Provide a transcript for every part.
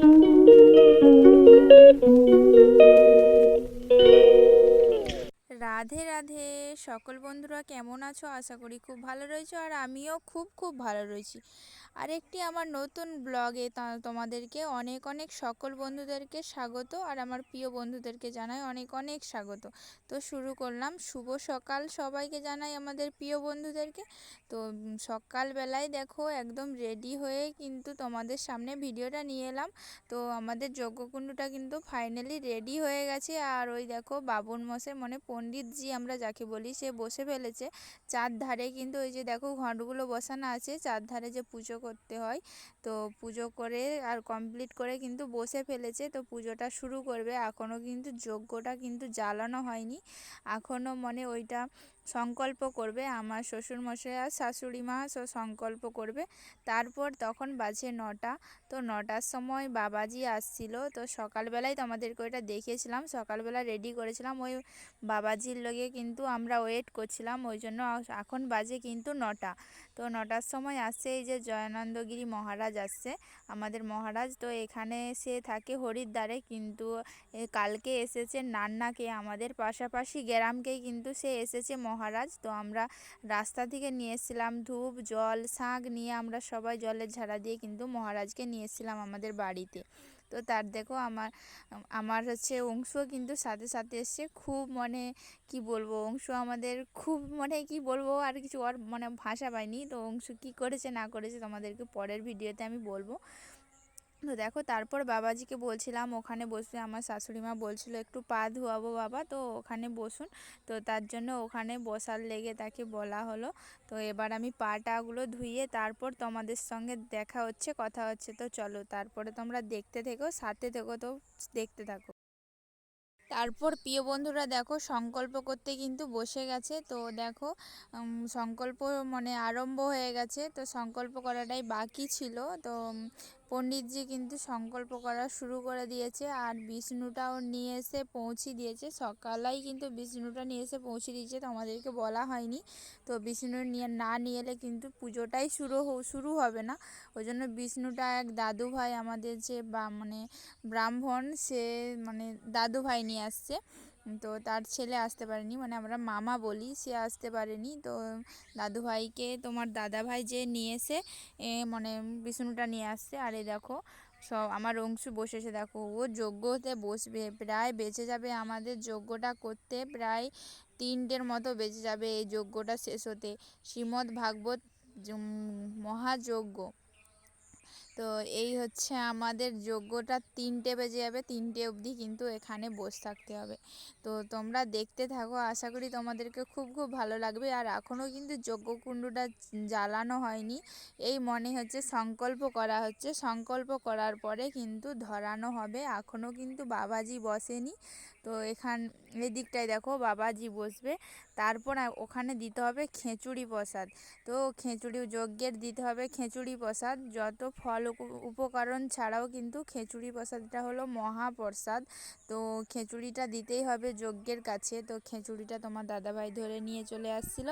Thank you. সকল বন্ধুরা কেমন আছো? আশা করি খুব ভালো রয়েছো আর আমিও খুব খুব ভালো রয়েছি। আরেকটি আমার নতুন ব্লগে তোমাদেরকে অনেক অনেক সকল বন্ধুদেরকে স্বাগত আর আমার প্রিয় বন্ধুদেরকে জানাই অনেক অনেক স্বাগত। তো শুরু করলাম। শুভ সকাল সবাইকে জানাই আমাদের প্রিয় বন্ধুদেরকে। তো সকালবেলায় দেখো একদম রেডি হয়ে কিন্তু তোমাদের সামনে ভিডিওটা নিয়ে এলাম। তো আমাদের যজ্ঞকুণ্ডটা কিন্তু ফাইনালি রেডি হয়ে গেছে। আর ওই দেখো বাবুন মশাই মানে পণ্ডিতজি আমরা যাকে বলি সে বসে ফেলেছে। চার ধারে কিন্তু ওই যে দেখো ঘটগুলো বসানো আছে চার ধারে যে পুজো করতে হয়। তো পুজো করে আর কমপ্লিট করে কিন্তু বসে ফেলেছে। তো পুজোটা শুরু করবে। এখনও কিন্তু যজ্ঞটা কিন্তু জ্বালানো হয়নি। এখনও মানে ওইটা সংকল্প করবে আমার শ্বশুরমশাই আর শাশুড়ি মা সংকল্প করবে। তারপর তখন বাজে নটা। তো নটার সময় বাবাজি আসছিল। তো সকালবেলায় তো আমাদেরকে ওইটা দেখিয়েছিলাম সকালবেলা রেডি করেছিলাম। ওই বাবাজির লগে কিন্তু আমরা ওয়েট করছিলাম, ওই জন্য এখন বাজে কিন্তু নটা। তো নটার সময় আসছে এই যে জয়ানন্দগিরি মহারাজ আসছে, আমাদের মহারাজ। তো এখানে সে থাকে হরিদ্বারে কিন্তু কালকে এসেছে নান্নাকে, আমাদের পাশাপাশি গ্রামকেই কিন্তু সে এসেছে মহারাজ। তো আমরা রাস্তা থেকে নিয়ে এসেছিলাম ধূপ, জল, শাঁখ নিয়ে আমরা সবাই জলের ঝাড়া দিয়ে কিন্তু মহারাজকে নিয়ে এসেছিলাম আমাদের বাড়িতে। তো তার দেখো আমার আমার হচ্ছে অংশ কিন্তু সাথে সাথে এসছে। খুব মানে কি বলব, অংশ আমাদের খুব মানে কি বলব, আর কিছু আর মানে ভাষা পাইনি তো অংশ কি করেছে না করেছে তোমাদেরকে পরের ভিডিওতে আমি বলব। তো দেখো তারপর বাবাজিকে বলছিলাম, ওখানে বসে আমার শাশুড়ি মা বলছিল, একটু পা ধোয়াবো বাবা, তো ওখানে বসুন। তো তার জন্য ওখানে বসার লেগে তাকে বলা হলো। তো এবার আমি পাটাগুলো ধুইয়ে তারপর তোমাদের সঙ্গে দেখা হচ্ছে, কথা হচ্ছে। তো চলো তারপরে তোমরা দেখতে থেকো, সাথে থেকো, তো দেখতে থাকো। তারপর প্রিয় বন্ধুরা দেখো সংকল্প করতে কিন্তু বসে গেছে। তো দেখো সংকল্প মানে আরম্ভ হয়ে গেছে। তো সংকল্প করাটাই বাকি ছিল। তো পণ্ডিতজি কিন্তু সংকল্প করা শুরু করে দিয়েছে আর বিষ্ণুটাও নিয়ে এসে পৌঁছে দিয়েছে। সকালেই কিন্তু বিষ্ণুটা নিয়ে এসে পৌঁছে দিয়েছে, তো আমাদেরকে বলা হয়নি। তো বিষ্ণু নিয়ে, না নিয়ে এলে কিন্তু পুজোটাই শুরু শুরু হবে না। ওই জন্য বিষ্ণুটা এক দাদু ভাই আমাদের যে বা মানে ব্রাহ্মণ, সে মানে দাদু ভাই নিয়ে আসছে। তো তার ছেলে আসতে পারেনি মানে আমরা মামা বলি, সে আসতে পারেনি। তো দাদু ভাইকে, তোমার দাদা ভাই যে নিয়ে এসে মানে বিষ্ণুটা নিয়ে আসছে। আর এই দেখো, সব আমার অংশু বসেছে দেখো, ও যজ্ঞতে বসবে, প্রায় বেঁচে যাবে আমাদের যজ্ঞটা করতে প্রায় তিনটের মতো বেঁচে যাবে এই যজ্ঞটা শেষ হতে। শ্রীমদ্ ভাগবত মহাযজ্ঞ তো এই হচ্ছে আমাদের যজ্ঞটা তিনটে বেজে যাবে, তিনটে অবধি কিন্তু এখানে বসে থাকতে হবে। তো তোমরা দেখতে থাকো, আশা করি তোমাদেরকে খুব খুব ভালো লাগবে। আর এখনও কিন্তু যজ্ঞকুণ্ডটা জ্বালানো হয়নি। এই মনে হচ্ছে সংকল্প করা হচ্ছে। সংকল্প করার পরে কিন্তু ধরানো হবে। এখনও কিন্তু বাবাজি বসেনি। তো এখান এই দিকটায় দেখো বাবাজি বসবে। তারপর ওখানে দিতে হবে খেঁচুড়ি প্রসাদ। তো খেঁচুড়ি, যজ্ঞের দিতে হবে খেঁচুড়ি প্রসাদ। যত ফল উপকরণ ছাড়াও কিন্তু খেঁচুড়ি প্রসাদটা হলো মহাপ্রসাদ। তো খেঁচুড়িটা দিতেই হবে যজ্ঞের কাছে। তো খেঁচুড়িটা তোমার দাদাভাই ধরে নিয়ে চলে আসছিল।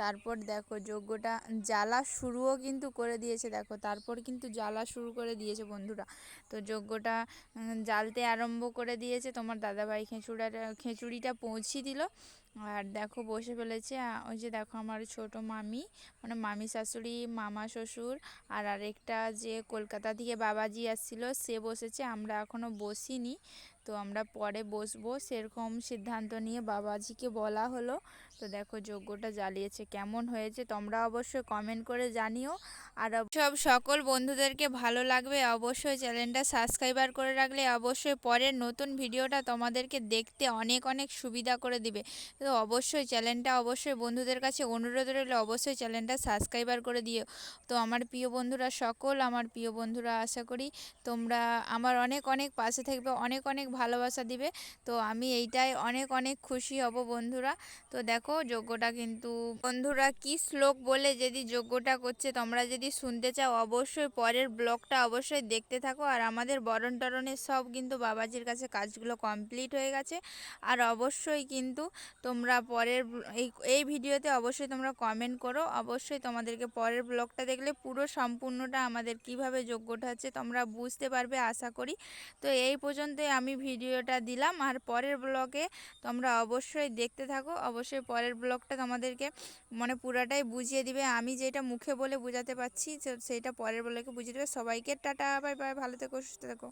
তারপর দেখো যজ্ঞটা জ্বালা শুরুও কিন্তু করে দিয়েছে। দেখো তারপর কিন্তু জ্বালা শুরু করে দিয়েছে বন্ধুরা। তো যজ্ঞটা জ্বালতে আরম্ভ করে দিয়েছে। তোমার দাদাভাই খেঁচুড়াটা, খেঁচুড়িটা পৌঁছে দিল। আর দেখো বসে ফেলেছে ওই যে দেখো আমার ছোট মামি মানে মামি শাশুড়ি, মামা শ্বশুর আর আরেকটা যে কলকাতা থেকে বাবাজি আসছিল, সে বসেছে, আমরা এখনও বসিনি। তো আমরা পরে বসবো। সেরকম সিদ্ধান্ত নিয়ে বাবাজিকে বলা হলো। তো দেখো যজ্ঞটা জ্বালিয়েছে, কেমন হয়েছে তোমরা অবশ্যই কমেন্ট করে জানিও। আর সব সকল বন্ধুদেরকে ভালো লাগবে অবশ্যই চ্যানেলটা সাবস্ক্রাইবার করে রাখলে অবশ্যই পরের নতুন ভিডিওটা তোমাদেরকে দেখতে অনেক অনেক সুবিধা করে দিবে। তো অবশ্যই চ্যানেলটা অবশ্যই বন্ধুদের কাছে অনুরোধ রইলে, অবশ্যই চ্যানেলটা সাবস্ক্রাইবার করে দিও। তো আমার প্রিয় বন্ধুরা সকল, আমার প্রিয় বন্ধুরা আশা করি তোমরা আমার অনেক অনেক পাশে থাকবে, অনেক অনেক ভালোবাসা দিবে। তো আমি এইটাই অনেক অনেক খুশি হব বন্ধুরা। তো দেখো যজ্ঞটা কিন্তু, বন্ধুরা কি শ্লোক বলে যদি যজ্ঞটা করছে তোমরা যদি শুনতে চাও অবশ্যই পরের ব্লগটা অবশ্যই দেখতে থাকো। আর আমাদের বরণ টরণের সব কিন্তু বাবাজির কাছে কাজগুলো কমপ্লিট হয়ে গেছে। আর অবশ্যই কিন্তু তোমরা পরের এই এই ভিডিওতে অবশ্যই তোমরা কমেন্ট করো। অবশ্যই তোমাদেরকে পরের ব্লগটা দেখলে পুরো সম্পূর্ণটা আমাদের কীভাবে যোগ্যটা হচ্ছে তোমরা বুঝতে পারবে, আশা করি। তো এই পর্যন্তই আমি ভিডিওটা দিলাম আর পরের ব্লগে তোমরা অবশ্যই দেখতে থাকো। অবশ্যই পরের ব্লগটা তোমাদেরকে মানে পুরাটাই বুঝিয়ে দিবে। আমি যেটা মুখে বলে বোঝাতে পারছি সেইটা পরের ব্লগে বুঝিয়ে দেবে। সবাইকে টাটা, বাই বাই, ভালো থেকো, সুস্থ থেকো।